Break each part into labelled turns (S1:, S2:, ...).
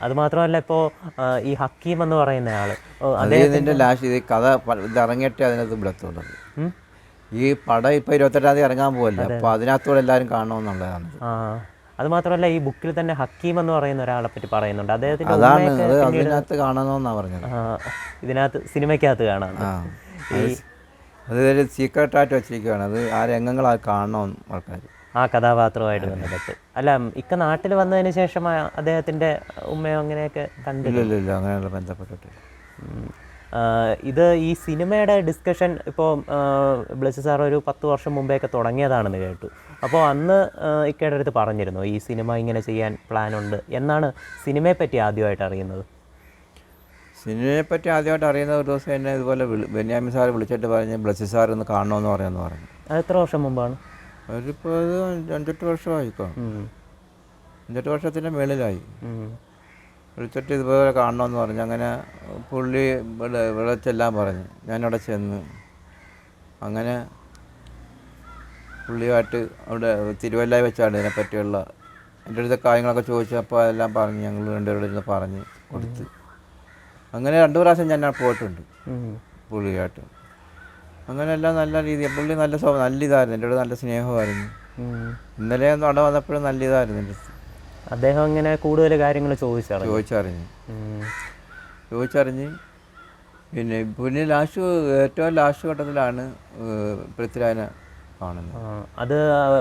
S1: അത് മാത്രമല്ല ഇപ്പോൾ ഈ ഹക്കീം എന്ന് പറയുന്ന ആൾ.
S2: അദ്ദേഹത്തിന്റെ ലാസ്റ്റ് ഇത് കഥ ഇത് ഇറങ്ങിയിട്ടേ അതിനകത്ത് ഈ പടം ഇപ്പൊ ഇരുപത്തെട്ടാം തീയതി ഇറങ്ങാൻ പോകല്ലേ അപ്പൊ അതിനകത്തൂടെ എല്ലാവരും കാണണമെന്നുള്ളതാണ്
S1: ആ അത് മാത്രമല്ല ഈ ബുക്കിൽ തന്നെ ഹക്കീം എന്ന് പറയുന്ന ഒരാളെ പറ്റി പറയുന്നുണ്ട്. അദ്ദേഹത്തിന്റെ
S2: അതാണ് അതിനകത്ത് കാണണമെന്നാണ് പറഞ്ഞത്.
S1: ആ, ഇതിനകത്ത് സിനിമയ്ക്കകത്ത് കാണാം.
S2: അതൊരു സീക്രട്ടായിട്ട് വെച്ചിരിക്കുകയാണ് അത് ആ രംഗങ്ങൾ അത് കാണണം ആൾക്കാർ
S1: ആ കഥാപാത്രമായിട്ട് ബന്ധപ്പെട്ട്. അല്ല ഇക്ക നാട്ടിൽ വന്നതിന് ശേഷം അദ്ദേഹത്തിന്റെ ഉമ്മയോ അങ്ങനെയൊക്കെ കണ്ടില്ല?
S2: അങ്ങനെയുള്ള ബന്ധപ്പെട്ടിട്ട്
S1: ഇത് ഈ സിനിമയുടെ ഡിസ്കഷൻ ഇപ്പോൾ ബ്ലസ് സാർ ഒരു പത്ത് വർഷം മുമ്പേയൊക്കെ തുടങ്ങിയതാണെന്ന് കേട്ടു. അപ്പോൾ അന്ന് ഇക്കയുടെ അടുത്ത് പറഞ്ഞിരുന്നു ഈ സിനിമ ഇങ്ങനെ ചെയ്യാൻ പ്ലാൻ ഉണ്ട് എന്നാണ് സിനിമയെ പറ്റി ആദ്യമായിട്ട് അറിയുന്നത്?
S2: സിനിമയെ പറ്റി ആദ്യമായിട്ട് അറിയുന്ന ഒരു ദിവസം എന്നെ ഇതുപോലെ ബെന്യാമി ബെന്യാമിൻ സാർ വിളിച്ചിട്ട് പറഞ്ഞ് ബ്ലസ് സാർ ഒന്ന് കാണണമെന്ന് പറയാമെന്ന് പറഞ്ഞു.
S1: അത് എത്ര വർഷം മുമ്പാണ്?
S2: അവരിപ്പോൾ അത് അഞ്ചെട്ട് വർഷമായിക്കോ
S1: ഉം.
S2: അഞ്ചെട്ട് വർഷത്തിന്റെ മേളിലായി. വിളിച്ചിട്ട് ഇതുപോലെ കാണണമെന്ന് പറഞ്ഞു. അങ്ങനെ പുള്ളി ഇവിടെ ഇവിടെ ചെല്ലാൻ പറഞ്ഞു. ഞാനവിടെ ചെന്ന് അങ്ങനെ പുള്ളിയുമായിട്ട് അവിടെ തിരുവല്ലായി വെച്ചാണ് ഇതിനെപ്പറ്റിയുള്ള എന്റെ അടുത്ത കാര്യങ്ങളൊക്കെ ചോദിച്ചപ്പോൾ അതെല്ലാം പറഞ്ഞ്. ഞങ്ങൾ രണ്ടുപേരുടെ ഇരുന്ന് പറഞ്ഞ് കൊടുത്ത്. അങ്ങനെ രണ്ടു പ്രാവശ്യം ഞാൻ പോയിട്ടുണ്ട്. പുള്ളിയായിട്ട്. അങ്ങനെ എല്ലാം നല്ല രീതി പുള്ളി നല്ല സ്വഭാവം നല്ല ഇതായിരുന്നു. എന്റെ നല്ല സ്നേഹമായിരുന്നു. ഇന്നലെ ഒന്നും അവിടെ വന്നപ്പോഴും നല്ല ഇതായിരുന്നു എന്റെ
S1: അദ്ദേഹം ഇങ്ങനെ കൂടുതൽ കാര്യങ്ങൾ ചോദിച്ചറിഞ്ഞു.
S2: ചോദിച്ചറിഞ്ഞ്. ചോദിച്ചറിഞ്ഞ് പിന്നെ പിന്നെ ലാസ്റ്റ് ഏറ്റവും ലാസ്റ്റ് ഘട്ടത്തിലാണ് പൃഥ്വിരാജിനെ കാണുന്നത്.
S1: അത്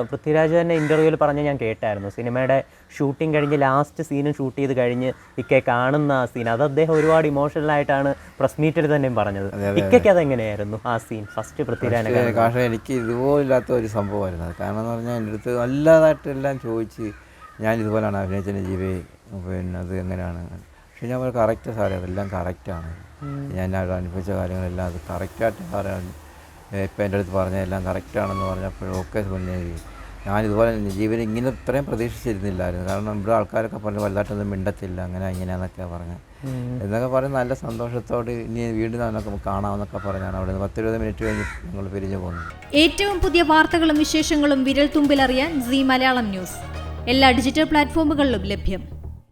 S1: പൃഥ്വിരാജ് തന്നെ ഇന്റർവ്യൂവിൽ പറഞ്ഞ് ഞാൻ കേട്ടായിരുന്നു. സിനിമയുടെ ഷൂട്ടിംഗ് കഴിഞ്ഞ് ലാസ്റ്റ് സീനും ഷൂട്ട് ചെയ്ത് കഴിഞ്ഞ് ഇക്കെ കാണുന്ന ആ സീൻ അത് അദ്ദേഹം ഒരുപാട് ഇമോഷണൽ ആയിട്ടാണ് പ്രസ് മീറ്റിൽ തന്നെയും പറഞ്ഞത്. ഇക്കയ്ക്ക് അതെങ്ങനെയായിരുന്നു ആ സീൻ ഫസ്റ്റ് പൃഥ്വിരാജ്
S2: പക്ഷേ എനിക്ക് ഇതുപോലില്ലാത്ത ഒരു സംഭവമായിരുന്നു. കാരണം എന്ന് പറഞ്ഞാൽ എന്റെ അടുത്ത് എല്ലാം ചോദിച്ച് ഞാൻ ഇതുപോലെയാണ് അഭിനയിച്ചതിന്റെ ജീവി പിന്നെ അത് എങ്ങനെയാണ്? പക്ഷെ ഞാൻ കറക്റ്റ് സാറേ അതെല്ലാം കറക്റ്റാണ് ഞാൻ അവിടെ അനുഭവിച്ച കാര്യങ്ങളെല്ലാം അത് കറക്റ്റായിട്ട് സാറേ ഇപ്പം എന്റെ അടുത്ത് പറഞ്ഞ പറഞ്ഞതെല്ലാം കറക്റ്റാണെന്ന് പറഞ്ഞപ്പോൾ ഓക്കെ പിന്നെ ഞാൻ ഇതുപോലെ ജീവൻ ഇങ്ങനെ ഇത്രയും പ്രതീക്ഷിച്ചിരുന്നില്ലായിരുന്നു. കാരണം ഇവിടെ ആൾക്കാരൊക്കെ പറഞ്ഞു വലുതായിട്ടൊന്നും മിണ്ടത്തില്ല അങ്ങനെ ഇങ്ങനെയാന്നൊക്കെ പറഞ്ഞു. എന്നൊക്കെ പറഞ്ഞ് നല്ല സന്തോഷത്തോട് ഇനി വീണ്ടും നമുക്ക് കാണാമെന്നൊക്കെ പറഞ്ഞാണ്. അവിടെ നിന്ന് പത്തിരുപത് മിനിറ്റ് കഴിഞ്ഞ് ഞങ്ങൾ പിരിഞ്ഞു പോകുന്നത്
S3: ഏറ്റവും പുതിയ വാർത്തകളും വിശേഷങ്ങളും വിരൽ തുമ്പിലറിയാൻ സി മലയാളം ന്യൂസ്. എല്ലാ ഡിജിറ്റൽ പ്ലാറ്റ്ഫോമുകളിലും ലഭ്യം.